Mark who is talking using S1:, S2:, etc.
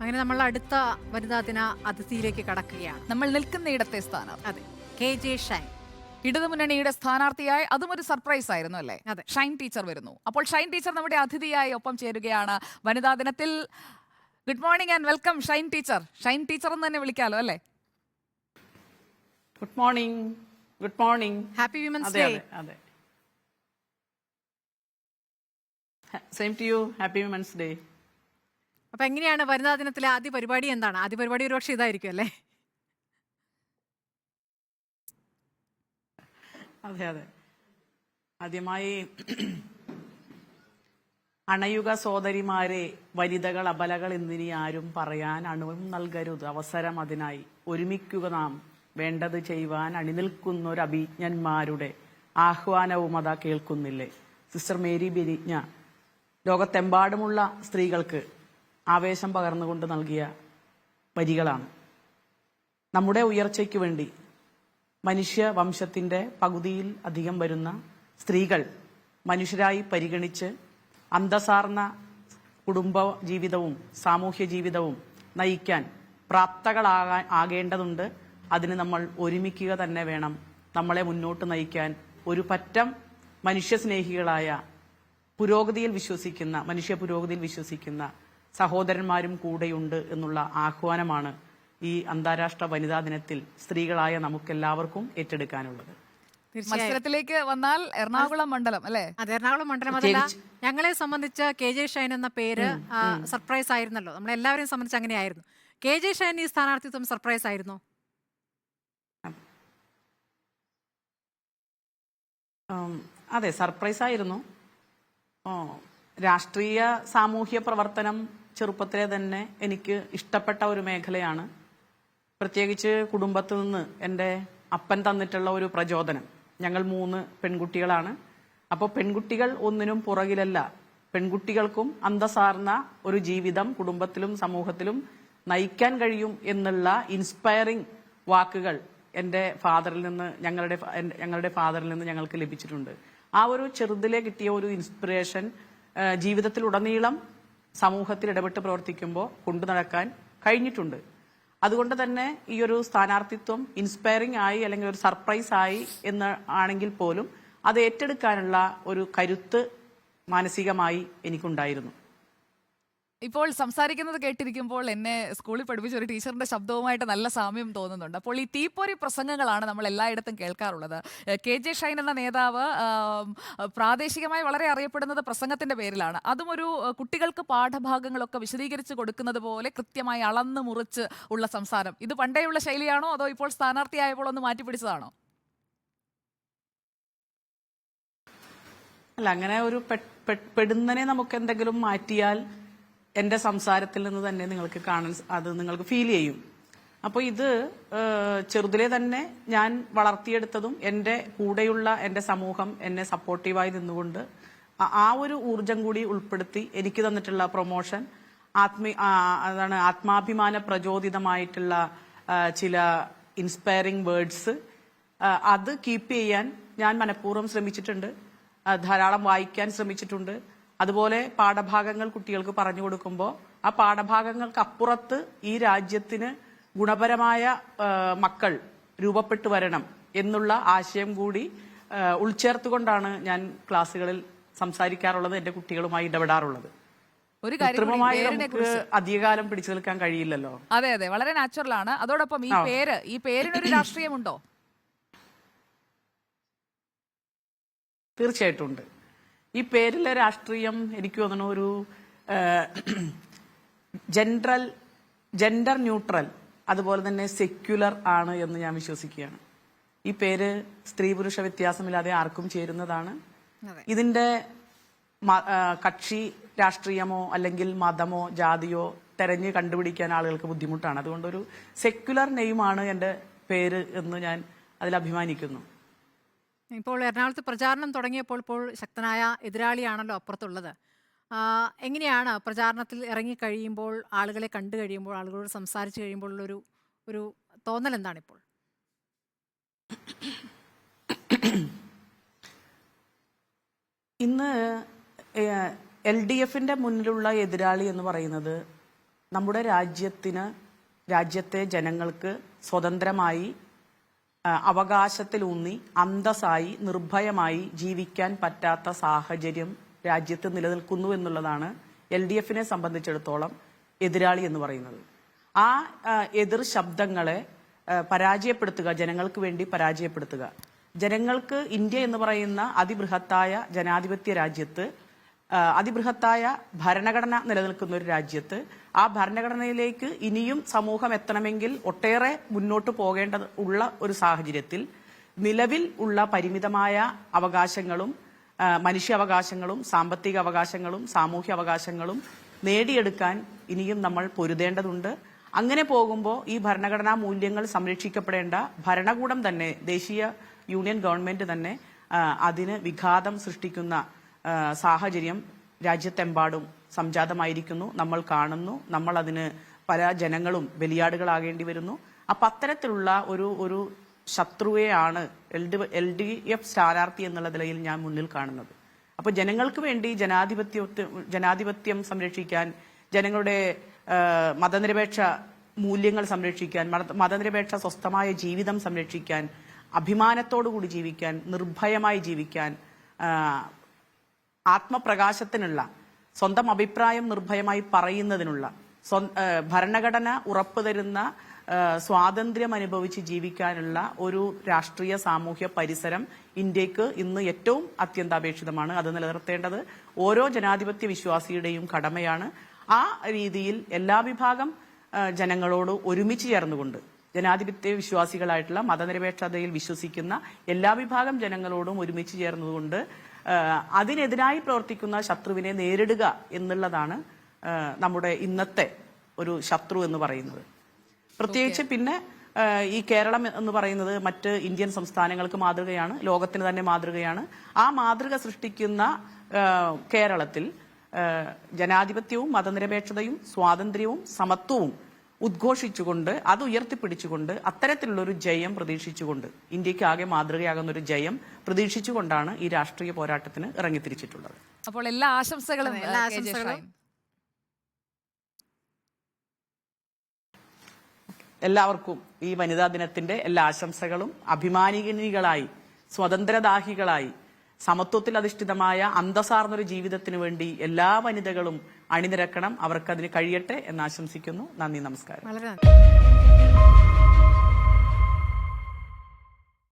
S1: അങ്ങനെ നമ്മൾ അടുത്ത വനിതാ ദിന അതിഥിയിലേക്ക് കടക്കുകയാണ്.
S2: നമ്മൾ നിൽക്കുന്നയിടത്തെ സ്ഥാനം.
S1: അതെ. K J Shine.
S2: ഇടതുമുന്നണിയുടെ സ്ഥാനാർത്ഥിയായി അതും ഒരു സർപ്രൈസ് ആയിരുന്നു അല്ലേ?
S1: അതെ.
S2: ഷൈൻ ടീച്ചർ വരുന്നു. അപ്പോൾ ഷൈൻ ടീച്ചർ നമ്മുടെ അതിഥിയായി ഒപ്പം ചേരുകയാണ് വനിതാ ദിനത്തിൽ. Good morning and welcome Shine teacher. Shine teacher എന്ന് തന്നെ വിളിക്കാലോ അല്ലേ?
S3: Good morning good morning
S1: happy women's day
S3: അതെ അതെ. Same to you happy women's day
S1: അപ്പൊ എങ്ങനെയാണ് വനിതാ ദിനത്തിലെ ആദ്യ പരിപാടി എന്താണ്? ആദ്യ പരിപാടി ഒരുപക്ഷെ ഇതായിരിക്കും അല്ലേ?
S3: അതെ അതെ. ആദ്യമായി അണയുക സോദരിമാരെ വനിതകൾ അബലകൾ എന്നിനി ആരും പറയാൻ അണുവും നൽകരുത്. അവസരം അതിനായി ഒരുമിക്കുക നാം. വേണ്ടത് ചെയ്യുവാൻ അണിനിൽക്കുന്നൊരു അഭിജ്ഞന്മാരുടെ ആഹ്വാനവും അതാ കേൾക്കുന്നില്ലേ? സിസ്റ്റർ മേരി ബെരിജ്ഞ. ലോകത്തെമ്പാടുമുള്ള സ്ത്രീകൾക്ക് ആവേശം പകർന്നുകൊണ്ട് നൽകിയ വരികളാണ്. നമ്മുടെ ഉയർച്ചയ്ക്ക് വേണ്ടി മനുഷ്യ വംശത്തിന്റെ പകുതിയിൽ അധികം വരുന്ന സ്ത്രീകൾ മനുഷ്യരായി പരിഗണിച്ച് അന്തസാർന്ന കുടുംബ ജീവിതവും സാമൂഹ്യ ജീവിതവും നയിക്കാൻ പ്രാപ്തകളാകാൻ ആകേണ്ടതുണ്ട്. അതിന് നമ്മൾ ഒരുമിക്കുക തന്നെ വേണം. നമ്മളെ മുന്നോട്ട് നയിക്കാൻ ഒരു പറ്റം മനുഷ്യസ്നേഹികളായ പുരോഗതിയിൽ വിശ്വസിക്കുന്ന മനുഷ്യ പുരോഗതിയിൽ വിശ്വസിക്കുന്ന സഹോദരന്മാരും കൂടെയുണ്ട് എന്നുള്ള ആഹ്വാനമാണ് ഈ അന്താരാഷ്ട്ര വനിതാ ദിനത്തിൽ സ്ത്രീകളായ നമുക്കെല്ലാവർക്കും ഏറ്റെടുക്കാനുള്ളത്.
S2: മത്സരത്തിലേക്ക് വന്നാൽ എറണാകുളം മണ്ഡലം അല്ലേ?
S1: അതെ എറണാകുളം മണ്ഡലം അതല്ല. ഞങ്ങളെ സംബന്ധിച്ച് കെ ജെ ഷൈൻ എന്ന പേര് സർപ്രൈസ് ആയിരുന്നല്ലോ. നമ്മളെല്ലാവരെയും സംബന്ധിച്ച് അങ്ങനെയായിരുന്നു. കെ ജെ ഷൈൻ ഈ സ്ഥാനാർത്ഥിത്വം സർപ്രൈസ് ആയിരുന്നു.
S3: ഉം, അതെ സർപ്രൈസ് ആയിരുന്നു. ഓ, രാഷ്ട്രീയ സാമൂഹ്യ പ്രവർത്തനം ചെറുപ്പത്തിലെ തന്നെ എനിക്ക് ഇഷ്ടപ്പെട്ട ഒരു മേഖലയാണ്. പ്രത്യേകിച്ച് കുടുംബത്തിൽ നിന്ന് എന്റെ അപ്പൻ തന്നിട്ടുള്ള ഒരു പ്രചോദനം. ഞങ്ങൾ മൂന്ന് പെൺകുട്ടികളാണ്. അപ്പോൾ പെൺകുട്ടികൾ ഒന്നിനും പുറകിലല്ല. പെൺകുട്ടികൾക്കും അന്തസാർന്ന ഒരു ജീവിതം കുടുംബത്തിലും സമൂഹത്തിലും നയിക്കാൻ കഴിയും എന്നുള്ള ഇൻസ്പയറിംഗ് വാക്കുകൾ എന്റെ ഫാദറിൽ നിന്ന് ഞങ്ങളുടെ ഞങ്ങളുടെ ഫാദറിൽ നിന്ന് ഞങ്ങൾക്ക് ലഭിച്ചിട്ടുണ്ട്. ആ ഒരു ചെറുതിലെ കിട്ടിയ ഒരു ഇൻസ്പിറേഷൻ ജീവിതത്തിലുടനീളം സമൂഹത്തിൽ ഇടപെട്ട് പ്രവർത്തിക്കുമ്പോൾ കൊണ്ടു നടക്കാൻ കഴിഞ്ഞിട്ടുണ്ട്. അതുകൊണ്ട് തന്നെ ഈ ഒരു സ്ഥാനാർത്ഥിത്വം ഇൻസ്പയറിംഗ് ആയി അല്ലെങ്കിൽ ഒരു സർപ്രൈസ് ആയി എന്ന് ആണെങ്കിൽ പോലും അത് ഏറ്റെടുക്കാനുള്ള ഒരു കരുത്ത് മാനസികമായി എനിക്കുണ്ടായിരുന്നു.
S2: ഇപ്പോൾ സംസാരിക്കുന്നത് കേട്ടിരിക്കുമ്പോൾ എന്നെ സ്കൂളിൽ പഠിപ്പിച്ച ഒരു ടീച്ചറിന്റെ ശബ്ദവുമായിട്ട് നല്ല സാമ്യം തോന്നുന്നുണ്ട്. അപ്പോൾ ഈ തീപ്പൊരി പ്രസംഗങ്ങളാണ് നമ്മൾ എല്ലായിടത്തും കേൾക്കാറുള്ളത്. കെ ജെ ഷൈൻ എന്ന നേതാവ് പ്രാദേശികമായി വളരെ അറിയപ്പെടുന്നത് പ്രസംഗത്തിന്റെ പേരിലാണ്. അതും ഒരു കുട്ടികൾക്ക് പാഠഭാഗങ്ങളൊക്കെ വിശദീകരിച്ച് കൊടുക്കുന്നത് പോലെ കൃത്യമായി അളന്ന് മുറിച്ച് ഉള്ള സംസാരം. ഇത് പണ്ടേയുള്ള ശൈലിയാണോ? അതോ ഇപ്പോൾ സ്ഥാനാർത്ഥിയായപ്പോൾ ഒന്ന് മാറ്റിപ്പിടിച്ചതാണോ
S3: അല്ല അങ്ങനെ ഒരു പെ- പെ- പെടുന്നനെ നമുക്ക് എന്തെങ്കിലും മാറ്റിയാൽ എന്റെ സംസാരത്തിൽ നിന്ന് തന്നെ നിങ്ങൾക്ക് കാണാൻ അത് നിങ്ങൾക്ക് ഫീൽ ചെയ്യും. അപ്പോൾ ഇത് ചെറുതിലെ തന്നെ ഞാൻ വളർത്തിയെടുത്തതും എന്റെ കൂടെയുള്ള എന്റെ സമൂഹം എന്നെ സപ്പോർട്ടീവായി നിന്നുകൊണ്ട് ആ- ഒരു ഊർജം കൂടി ഉൾപ്പെടുത്തി എനിക്ക് തന്നിട്ടുള്ള പ്രൊമോഷൻ ആത്മീ അതാണ് ആത്മാഭിമാന പ്രചോദിതമായിട്ടുള്ള ചില ഇൻസ്പയറിംഗ് വേർഡ്സ് അത് കീപ്പ് ചെയ്യാൻ ഞാൻ മനഃപൂർവം ശ്രമിച്ചിട്ടുണ്ട്. ധാരാളം വായിക്കാൻ ശ്രമിച്ചിട്ടുണ്ട്. അതുപോലെ പാഠഭാഗങ്ങൾ കുട്ടികൾക്ക് പറഞ്ഞു കൊടുക്കുമ്പോൾ ആ പാഠഭാഗങ്ങൾക്ക് അപ്പുറത്ത് ഈ രാജ്യത്തിന് ഗുണപരമായ മക്കൾ രൂപപ്പെട്ടു വരണം എന്നുള്ള ആശയം കൂടി ഉൾച്ചേർത്തുകൊണ്ടാണ് ഞാൻ ക്ലാസ്സുകളിൽ സംസാരിക്കാറുള്ളത് എന്റെ കുട്ടികളുമായി ഇടപെടാറുള്ളത്.
S2: ഒരു കാര്യം
S3: അധികകാലം പിടിച്ചു നിൽക്കാൻ കഴിയില്ലല്ലോ.
S2: അതെ അതെ. വളരെ നാച്ചുറൽ ആണ്. അതോടൊപ്പം ഈ പേര് ഈ പേരിനൊരു രാഷ്ട്രീയമുണ്ടോ?
S3: തീർച്ചയായിട്ടും ഉണ്ട്. ഈ പേരിലെ രാഷ്ട്രീയം എനിക്ക് തോന്നുന്നു ഒരു ജനറൽ ജെൻഡർ ന്യൂട്രൽ അതുപോലെ തന്നെ സെക്യുലർ ആണ് എന്ന് ഞാൻ വിശ്വസിക്കുകയാണ്. ഈ പേര് സ്ത്രീ പുരുഷ വ്യത്യാസമില്ലാതെ ആർക്കും ചേരുന്നതാണ്. ഇതിന്റെ കക്ഷി രാഷ്ട്രീയമോ അല്ലെങ്കിൽ മതമോ ജാതിയോ തെരഞ്ഞ് കണ്ടുപിടിക്കാൻ ആളുകൾക്ക് ബുദ്ധിമുട്ടാണ്. അതുകൊണ്ടൊരു സെക്യുലർ നെയ്മാണ് എന്റെ പേര് എന്ന് ഞാൻ അതിൽ അഭിമാനിക്കുന്നു.
S1: ഇപ്പോൾ എറണാകുളത്ത് പ്രചാരണം തുടങ്ങിയപ്പോൾ ഇപ്പോൾ ശക്തനായ എതിരാളിയാണല്ലോ അപ്പുറത്തുള്ളത്. എങ്ങനെയാണ് പ്രചാരണത്തിൽ ഇറങ്ങി കഴിയുമ്പോൾ ആളുകളെ കണ്ടു കഴിയുമ്പോൾ ആളുകളോട് സംസാരിച്ച് കഴിയുമ്പോൾ ഉള്ളൊരു ഒരു തോന്നൽ എന്താണിപ്പോൾ?
S3: ഇന്ന് എൽ ഡി എഫിന്റെ മുന്നിലുള്ള എതിരാളി എന്ന് പറയുന്നത് നമ്മുടെ രാജ്യത്തിന് രാജ്യത്തെ ജനങ്ങൾക്ക് സ്വതന്ത്രമായി അവകാശത്തിലൂന്നി അന്തസ്സായി നിർഭയമായി ജീവിക്കാൻ പറ്റാത്ത സാഹചര്യം രാജ്യത്ത് നിലനിൽക്കുന്നു എന്നുള്ളതാണ് എൽ ഡി എഫിനെ സംബന്ധിച്ചിടത്തോളം എതിരാളി എന്ന് പറയുന്നത്. ആ എതിർ ശബ്ദങ്ങളെ പരാജയപ്പെടുത്തുക ജനങ്ങൾക്ക് വേണ്ടി പരാജയപ്പെടുത്തുക. ജനങ്ങൾക്ക് ഇന്ത്യ എന്ന് പറയുന്ന അതിബൃഹത്തായ ജനാധിപത്യ രാജ്യത്ത് അതിബൃഹത്തായ ഭരണഘടന നിലനിൽക്കുന്ന ഒരു രാജ്യത്ത് ആ ഭരണഘടനയിലേക്ക് ഇനിയും സമൂഹം എത്തണമെങ്കിൽ ഒട്ടേറെ മുന്നോട്ട് പോകേണ്ടത് ഉള്ള ഒരു സാഹചര്യത്തിൽ നിലവിൽ ഉള്ള പരിമിതമായ അവകാശങ്ങളും മനുഷ്യാവകാശങ്ങളും സാമ്പത്തിക അവകാശങ്ങളും സാമൂഹ്യ അവകാശങ്ങളും നേടിയെടുക്കാൻ ഇനിയും നമ്മൾ പൊരുതേണ്ടതുണ്ട്. അങ്ങനെ പോകുമ്പോൾ ഈ ഭരണഘടനാ മൂല്യങ്ങൾ സംരക്ഷിക്കപ്പെടേണ്ട ഭരണകൂടം തന്നെ ദേശീയ യൂണിയൻ ഗവൺമെന്റ് തന്നെ അതിന് വിഘാതം സൃഷ്ടിക്കുന്ന സാഹചര്യം രാജ്യത്തെമ്പാടും സംജാതമായിരിക്കുന്നു. നമ്മൾ കാണുന്നു. നമ്മൾ അതിന് പല ജനങ്ങളും ബലിയാടുകളാകേണ്ടി വരുന്നു. അപ്പൊ അത്തരത്തിലുള്ള ഒരു ഒരു ശത്രുവെയാണ് L D L D F സ്ഥാനാർത്ഥി എന്നുള്ള നിലയിൽ ഞാൻ മുന്നിൽ കാണുന്നത്. അപ്പൊ ജനങ്ങൾക്ക് വേണ്ടി ജനാധിപത്യ ജനാധിപത്യം സംരക്ഷിക്കാൻ ജനങ്ങളുടെ മതനിരപേക്ഷ മൂല്യങ്ങൾ സംരക്ഷിക്കാൻ മതനിരപേക്ഷ സ്വസ്ഥമായ ജീവിതം സംരക്ഷിക്കാൻ അഭിമാനത്തോടുകൂടി ജീവിക്കാൻ നിർഭയമായി ജീവിക്കാൻ ആത്മപ്രകാശത്തിനുള്ള സ്വന്തം അഭിപ്രായം നിർഭയമായി പറയുന്നതിനുള്ള ഭരണഘടന ഉറപ്പു തരുന്ന സ്വാതന്ത്ര്യം അനുഭവിച്ച് ജീവിക്കാനുള്ള ഒരു രാഷ്ട്രീയ സാമൂഹ്യ പരിസരം ഇന്ത്യയ്ക്ക് ഇന്ന് ഏറ്റവും അത്യന്താപേക്ഷിതമാണ്. അത് നിലനിർത്തേണ്ടത് ഓരോ ജനാധിപത്യ വിശ്വാസിയുടെയും കടമയാണ്. ആ രീതിയിൽ എല്ലാ വിഭാഗം ജനങ്ങളോട് ഒരുമിച്ച് ചേർന്നുകൊണ്ട് ജനാധിപത്യ വിശ്വാസികളായിട്ടുള്ള മതനിരപേക്ഷതയിൽ വിശ്വസിക്കുന്ന എല്ലാ വിഭാഗം ജനങ്ങളോടും ഒരുമിച്ച് ചേർന്നതുകൊണ്ട് അതിനെതിരായി പ്രവർത്തിക്കുന്ന ശത്രുവിനെ നേരിടുക എന്നുള്ളതാണ് നമ്മുടെ ഇന്നത്തെ ഒരു ശത്രു എന്ന് പറയുന്നത്. പ്രത്യേകിച്ച് പിന്നെ ഈ കേരളം എന്ന് പറയുന്നത് മറ്റ് ഇന്ത്യൻ സംസ്ഥാനങ്ങൾക്ക് മാതൃകയാണ് ലോകത്തിന് തന്നെ മാതൃകയാണ്. ആ മാതൃക സൃഷ്ടിക്കുന്ന കേരളത്തിൽ ജനാധിപത്യവും മതനിരപേക്ഷതയും സ്വാതന്ത്ര്യവും സമത്വവും ഉദ്ഘോഷിച്ചുകൊണ്ട് അത് ഉയർത്തിപ്പിടിച്ചുകൊണ്ട് അത്തരത്തിലുള്ള ഒരു ജയം പ്രതീക്ഷിച്ചുകൊണ്ട് ഇന്ത്യയ്ക്ക് ആകെ മാതൃകയാകുന്ന ഒരു ജയം പ്രതീക്ഷിച്ചുകൊണ്ടാണ് ഈ രാഷ്ട്രീയ പോരാട്ടത്തിന് ഇറങ്ങിത്തിരിച്ചിട്ടുള്ളത്.
S2: അപ്പോൾ എല്ലാ ആശംസകളും.
S3: എല്ലാവർക്കും ഈ വനിതാ ദിനത്തിന്റെ എല്ലാ ആശംസകളും. അഭിമാനികളായി സ്വതന്ത്രദാഹികളായി സമത്വത്തിൽ അധിഷ്ഠിതമായ അന്തസാർന്നൊരു ജീവിതത്തിന് വേണ്ടി എല്ലാ വനിതകളും അണിനിരക്കണം. അവർക്കതിന് കഴിയട്ടെ എന്ന് ആശംസിക്കുന്നു. നന്ദി നമസ്കാരം.